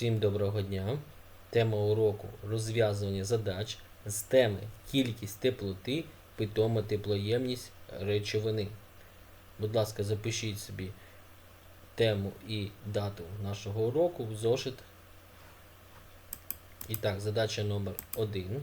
Всім доброго дня. Тема уроку розв'язування задач з теми кількість теплоти, питома теплоємність речовини. Будь ласка, запишіть собі тему і дату нашого уроку в зошит. І так, задача номер 1.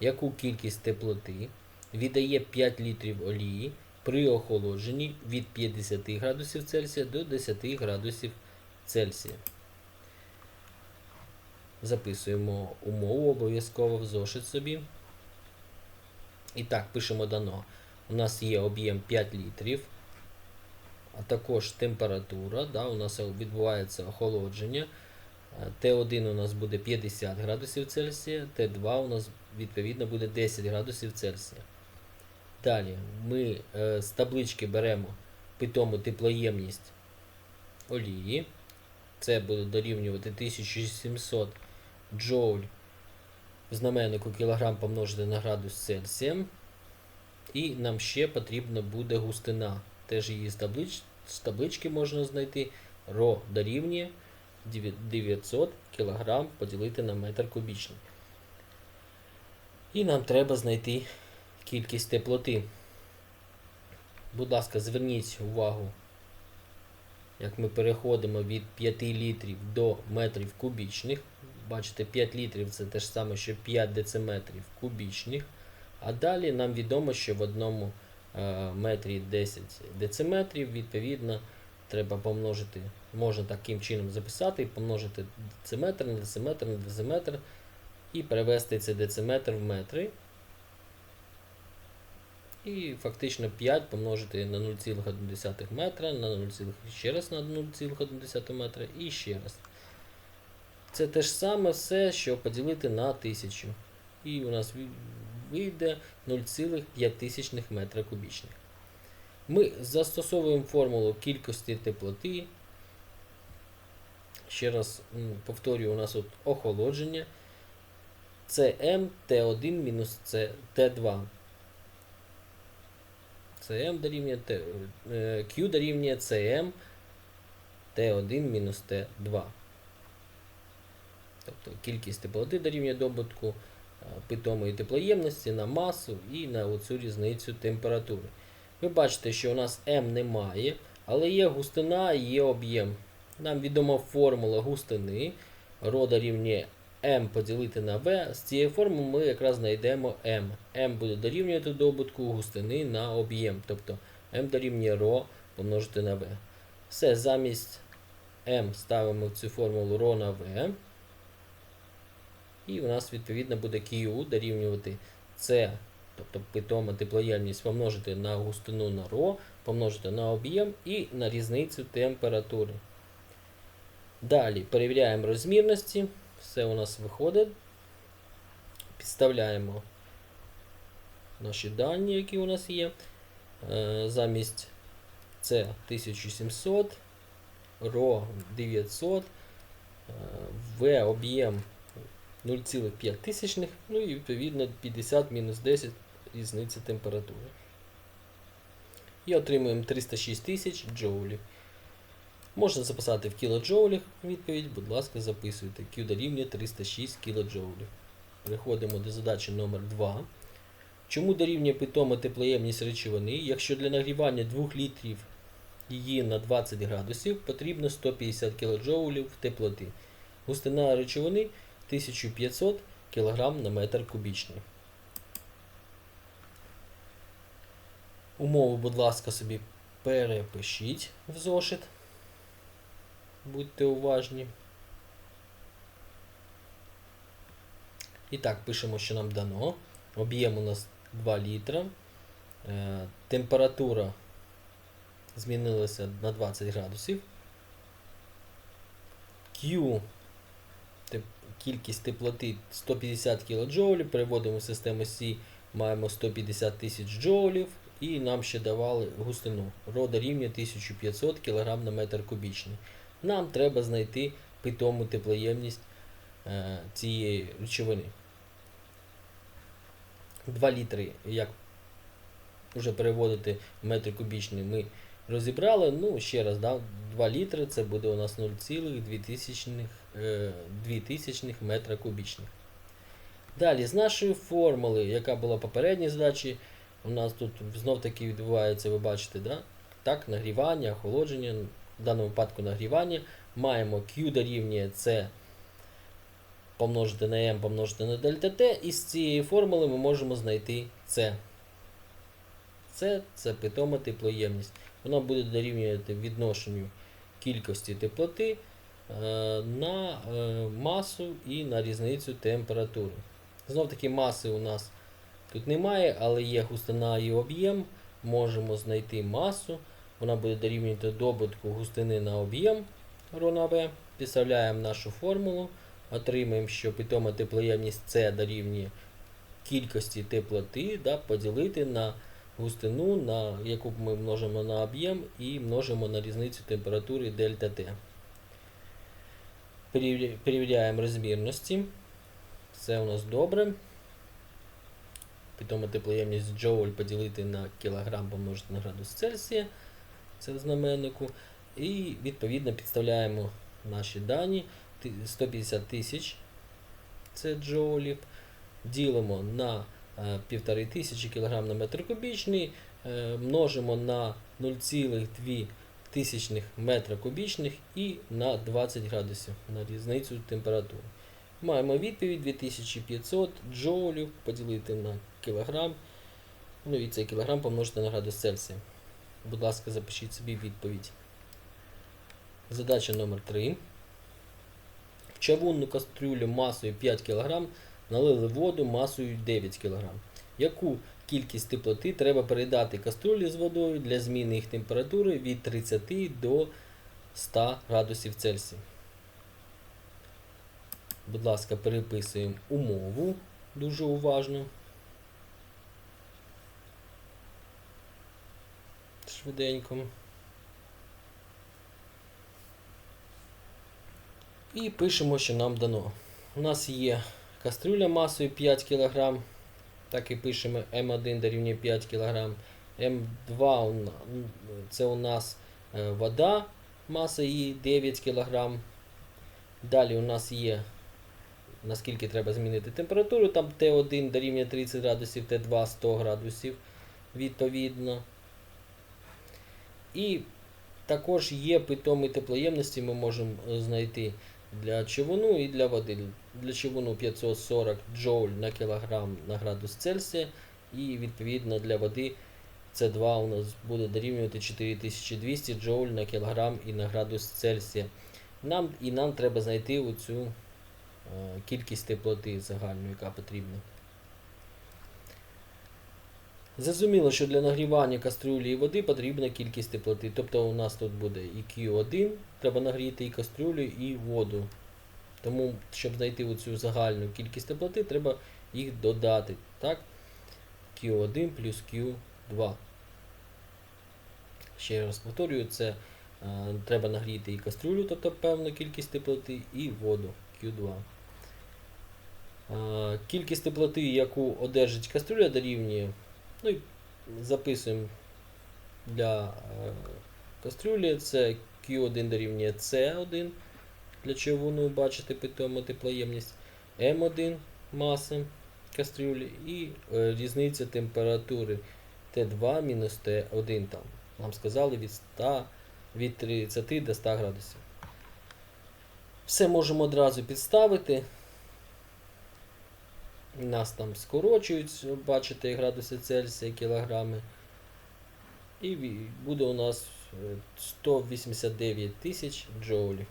Яку кількість теплоти віддає 5 літрів олії при охолодженні від 50 градусів Цельсія до 10 градусів Цельсія? Записуємо умову обов'язково в зошит собі. І так, пишемо дано. У нас є об'єм 5 літрів, а також температура. Да, У нас відбувається охолодження. Е, Т1 у нас буде 50 градусів Цельсія, Т2 у нас відповідно буде 10 градусів Цельсія. Далі ми е, з таблички беремо питому теплоємність олії. Це буде дорівнювати 1700 джоуль в знаменнику кілограм помножити на градус Цельсія. І нам ще потрібна буде густина. Теж її з, таблич, з таблички можна знайти. ро дорівнює 900 кг поділити на метр кубічний. І нам треба знайти кількість теплоти. Будь ласка, зверніть увагу як ми переходимо від 5 літрів до метрів кубічних. Бачите, 5 літрів це те ж саме, що 5 дециметрів кубічних. А далі нам відомо, що в одному е, метрі 10 дециметрів, відповідно, треба помножити, можна таким чином записати, помножити дециметр на дециметр на дециметр і перевести цей дециметр в метри. І фактично 5 помножити на 0,1 метра, на 0, ще раз на 0,1 метра і ще раз. Це те ж саме все, що поділити на 1000. І у нас вийде 0,5 метра кубічних. Ми застосовуємо формулу кількості теплоти. Ще раз повторюю, у нас от охолодження. Cm T1 мінус T2. CM дорівнює е, Q дорівнює CM T1 мінус T2. Тобто кількість теплоти дорівнює добутку е, питомої теплоємності на масу і на оцю різницю температури. Ви бачите, що у нас М немає, але є густина і є об'єм. Нам відома формула густини. Ро дорівнює m поділити на v, з цієї форми ми якраз знайдемо m. m буде дорівнювати добутку густини на об'єм. Тобто m дорівнює ρ помножити на v. Все, замість m ставимо цю формулу ρ на v. І у нас відповідно буде Q дорівнювати C, тобто питома теплоємність помножити на густину на ρ, помножити на об'єм і на різницю температури. Далі перевіряємо розмірності. Все у нас виходить. Підставляємо наші дані, які у нас є. Е, замість С 1700, ро 900, В об'єм 0,5, ну і відповідно 50 мінус 10 різниця температури. І отримуємо 306 тисяч джоулів. Можна записати в кілоджоулях відповідь, будь ласка, записуйте. Q дорівнює 306 кілоджоулів. Переходимо до задачі номер 2 Чому дорівнює питома теплоємність речовини, якщо для нагрівання 2 літрів її на 20 градусів потрібно 150 кДж теплоти. Густина речовини 1500 кг на метр кубічний. Умову, будь ласка, собі перепишіть в зошит. Будьте уважні. І так, пишемо, що нам дано. Об'єм у нас 2 літра. Е, температура змінилася на 20 градусів. Q кількість теплоти 150 кДж. Переводимо в систему С, маємо 150 тисяч джоулів. І нам ще давали густину. Рода рівня 1500 кг на метр кубічний. Нам треба знайти питому теплоємність е, цієї речовини. 2 літри, як вже переводити в метр кубічний, ми розібрали. Ну, ще раз, да, 2 літри це буде у нас 0,2 0,02 метра кубічних. Далі, з нашої формули, яка була в попередній задачі, у нас тут знов таки відбувається, ви бачите, да? так, нагрівання, охолодження, в даному випадку нагрівання. Маємо Q дорівнює C помножити на M помножити на дельта і з цієї формули ми можемо знайти C. C це питома теплоємність. Вона буде дорівнювати відношенню кількості теплоти е, на е, масу і на різницю температури. Знов таки маси у нас тут немає, але є густина і об'єм. Можемо знайти масу. Вона буде дорівнювати добутку густини на об'єм ρ В. Підставляємо нашу формулу. Отримаємо, що питома теплоємність С дорівнює кількості теплоти, да, поділити на густину, на яку ми множимо на об'єм і множимо на різницю температури дельта Т. Перевіря- Перевіряємо розмірності. Все у нас добре. Питома теплоємність джоуль поділити на кілограм помножити на градус Цельсія. Це в знаменнику. І відповідно підставляємо наші дані. 150 тисяч це джоулів. Ділимо на е, 1500 кг на метр кубічний, е, множимо на 0,2 тисячних метра кубічних і на 20 градусів на різницю температури. Маємо відповідь 2500 джоулів поділити на кілограм. Ну і цей кілограм помножити на градус Цельсія. Будь ласка, запишіть собі відповідь. Задача номер 3. В чавунну кастрюлю масою 5 кг налили воду масою 9 кг. Яку кількість теплоти треба передати кастрюлі з водою для зміни їх температури від 30 до 100 градусів Цельсія? Будь ласка, переписуємо умову дуже уважно. Швиденько. І пишемо, що нам дано. У нас є кастрюля масою 5 кг. Так і пишемо М1 дорівнює 5 кг. М2 це у нас е, вода, маса її 9 кг. Далі у нас є, наскільки треба змінити температуру. Там Т1 дорівнює 30 градусів, Т2 100 градусів відповідно. І також є питомі теплоємності, ми можемо е, знайти для човуну і для води. Для човуну 540 джоуль на кілограм на градус Цельсія. І відповідно для води С2 у нас буде дорівнювати 4200 джоуль на кілограм і на градус Цельсія. Нам, і нам треба знайти оцю е, кількість теплоти загальну, яка потрібна. Зрозуміло, що для нагрівання кастрюлі і води потрібна кількість теплоти. Тобто у нас тут буде і Q1, треба нагріти і кастрюлю, і воду. Тому, щоб знайти оцю загальну кількість теплоти, треба їх додати. Так? Q1 плюс Q2. Ще раз повторюю, це е, треба нагріти і кастрюлю, тобто певну кількість теплоти, і воду Q2. Е, Кількість теплоти, яку одержить кастрюля, дорівнює. Ну і записуємо для е, кастрюлі. Це Q1 дорівнює C1 для човуну, бачите, питому теплоємність, M1 маса кастрюлі і е, різниця температури Т2 мінус Т1 там. Нам сказали від 100, від 30 до 100 градусів. Все можемо одразу підставити. Нас там скорочують, бачите, градуси Цельсія, кілограми. І буде у нас е, 189 тисяч джоулів.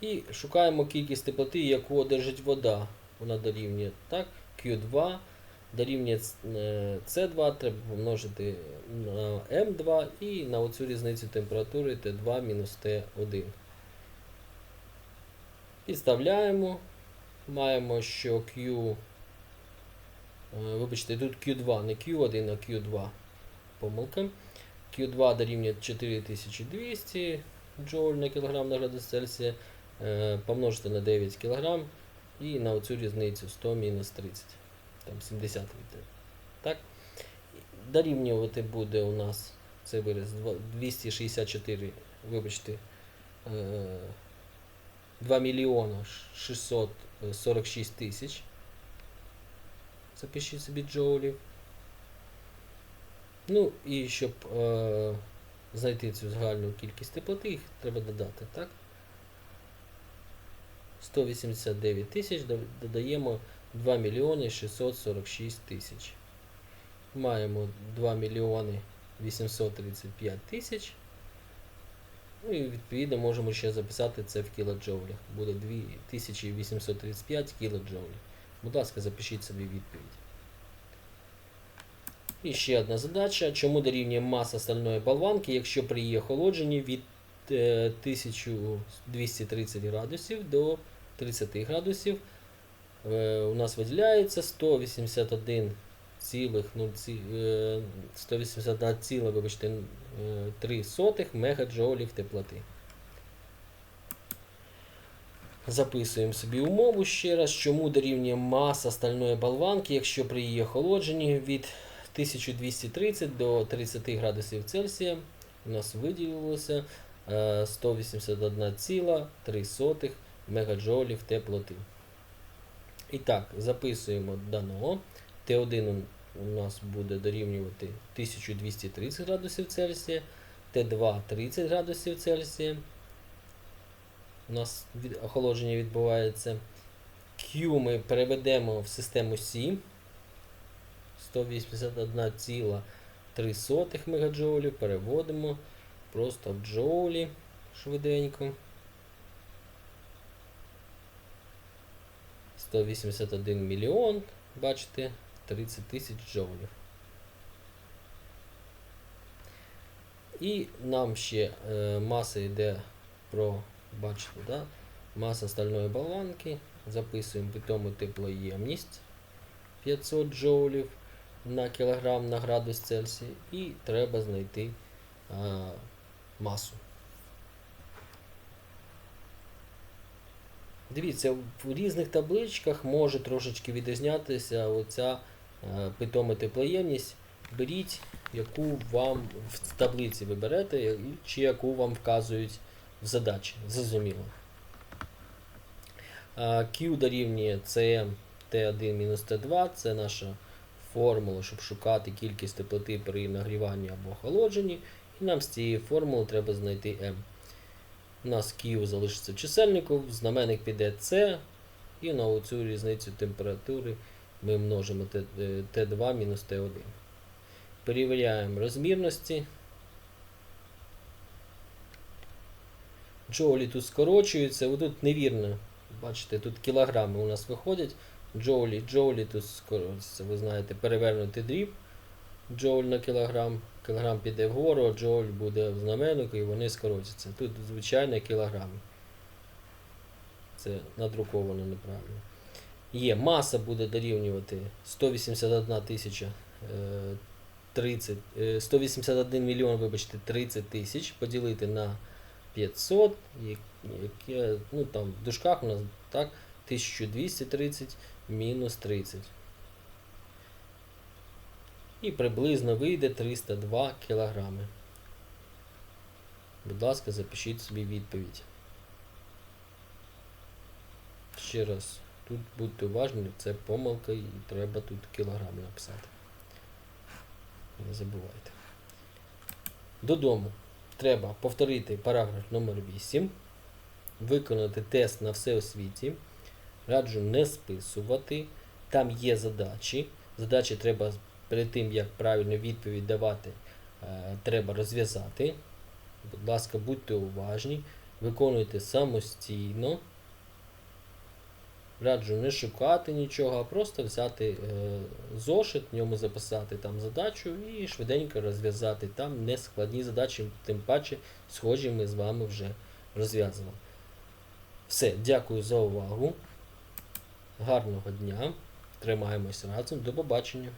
І шукаємо кількість теплоти, яку одержить вода. Вона дорівнює так, Q2 дорівнює е, C2, треба помножити на M2 і на оцю різницю температури T2 мінус T1. Підставляємо. Маємо, що Q. е, Вибачте, тут Q2, не Q1, а Q2. Помилка. Q2 дорівнює 4200 джоуль на кілограм на градус Цельсія. Е, Помножити на 9 кг і на оцю різницю 100 мінус 30. Там 70 літрів. Так? Дорівнювати буде у нас цей вираз 264, вибачте, е, 2 мільйона 646 тисяч. Запишіть собі джоулів. Ну і щоб е, знайти цю загальну кількість теплоти, їх треба додати, так? 189 тисяч додаємо 2 мільйони 646 тисяч. Маємо 2 мільйони 835 тисяч. Ну і відповідно можемо ще записати це в кілоджоулях. Буде 2835 кілоджоулів. Будь ласка, запишіть собі відповідь. І ще одна задача. Чому дорівнює маса стальної болванки, якщо при її охолодженні від е, 1230 градусів до 30 градусів е, у нас виділяється 181 цілих, ну, ці, е, 181 ціла, вибачте, е, 3 сотих мегаджоулів теплоти. Записуємо собі умову ще раз, чому дорівнює маса стальної болванки, якщо при її охолодженні від 1230 до 30 градусів Цельсія у нас виділилося е, 181,3 мегаджоулів теплоти. І так, записуємо дано. Т1 у нас буде дорівнювати 1230 градусів Цельсія, Т2 30 градусів Цельсія. У нас охолодження відбувається. Q ми переведемо в систему Сі. 181,3 мегаджоулів переводимо просто в джоулі швиденько. 181 мільйон, бачите, 30 тисяч джоулів. І нам ще е, маса йде про, бачите, да? маса стальної болванки. Записуємо питому теплоємність 500 джоулів на кілограм на градус Цельсія. І треба знайти а, масу. Дивіться, в різних табличках може трошечки відрізнятися оця е, питома теплоємність. Беріть, яку вам в таблиці ви берете, чи яку вам вказують в задачі. Зрозуміло. Q дорівнює CM T1-T2 Це наша формула, щоб шукати кількість теплоти при нагріванні або охолодженні. І нам з цієї формули треба знайти M. У нас Q залишиться в чисельнику, знаменник піде C, і на оцю різницю температури ми множимо Т- е, Т2 мінус Т1. Перевіряємо розмірності. Джоулі тут скорочуються, отут невірно. Бачите, тут кілограми у нас виходять. Джоулі, джоулі тут скоротиться, ви знаєте, перевернути дріб. Джоуль на кілограм. Кілограм піде вгору, джоуль буде в знаменнику і вони скоротяться. Тут звичайно кілограми. Це надруковано неправильно. Є, маса буде дорівнювати 181 тисяча е, 30, е, 181 мільйон, вибачте, 30 тисяч поділити на 500, яке, ну там в дужках у нас так, 1230 мінус 30. І приблизно вийде 302 кілограми. Будь ласка, запишіть собі відповідь. Ще раз, тут будьте уважні, це помилка і треба тут кілограми написати. Не забувайте. Додому треба повторити параграф номер 8, виконати тест на все у світі. Раджу не списувати. Там є задачі. Задачі треба перед тим, як правильну відповідь давати, е, треба розв'язати. Будь ласка, будьте уважні, виконуйте самостійно. Раджу не шукати нічого, а просто взяти е, зошит, в ньому записати там задачу і швиденько розв'язати. Там не складні задачі, тим паче схожі ми з вами вже розв'язували. Все, дякую за увагу. Гарного дня. Тримаємось разом. До побачення.